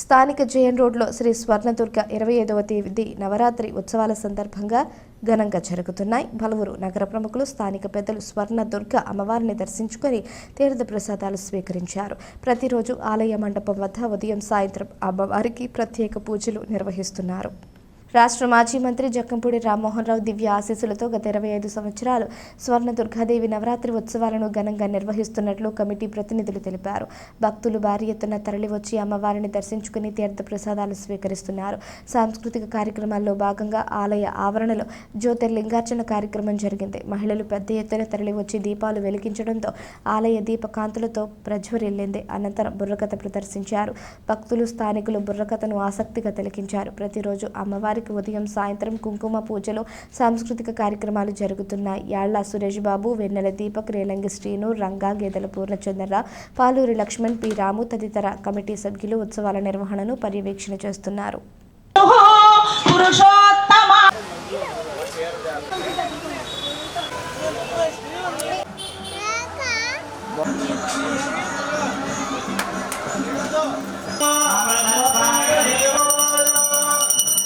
స్థానిక జేఎన్ రోడ్లో శ్రీ స్వర్ణదుర్గ ఇరవై ఐదవ తేదీ నవరాత్రి ఉత్సవాల సందర్భంగా ఘనంగా జరుగుతున్నాయి. పలువురు నగర ప్రముఖులు స్థానిక పెద్దలు స్వర్ణదుర్గ అమ్మవారిని దర్శించుకొని తీర్థ ప్రసాదాలు స్వీకరించారు. ప్రతిరోజు ఆలయ మండపం వద్ద ఉదయం సాయంత్రం అమ్మవారికి ప్రత్యేక పూజలు నిర్వహిస్తున్నారు. రాష్ట్ర మాజీ మంత్రి జక్కంపూడి రామ్మోహన్ రావు దివ్య ఆశీస్సులతో గత ఇరవై ఐదు సంవత్సరాలు స్వర్ణ దుర్గాదేవి నవరాత్రి ఉత్సవాలను ఘనంగా నిర్వహిస్తున్నట్లు కమిటీ ప్రతినిధులు తెలిపారు. భక్తులు భారీ ఎత్తున తరలివచ్చి అమ్మవారిని దర్శించుకుని తీర్థ ప్రసాదాలు స్వీకరిస్తున్నారు. సాంస్కృతిక కార్యక్రమాల్లో భాగంగా ఆలయ ఆవరణలో జ్యోతిర్లింగార్చన కార్యక్రమం జరిగింది. మహిళలు పెద్ద ఎత్తున తరలివచ్చి దీపాలు వెలిగించడంతో ఆలయ దీపకాంతులతో ప్రజ్వరిల్లింది. అనంతరం బుర్రకథ ప్రదర్శించారు. భక్తులు స్థానికులు బుర్రకథను ఆసక్తిగా తిలకించారు. ప్రతిరోజు అమ్మవారికి ఉదయం సాయంత్రం కుంకుమ పూజలు సాంస్కృతిక కార్యక్రమాలు జరుగుతున్నాయి. యాళ్ళ సురేష్ బాబు వెన్నెల దీపక్ రేలంగి శ్రీను రంగా గేదెల పూర్ణచంద్రరావు పాలూరి లక్ష్మణ్ పి. రాము తదితర కమిటీ సభ్యులు ఉత్సవాల నిర్వహణను పర్యవేక్షణ చేస్తున్నారు. పురుషోత్తమ! Mama.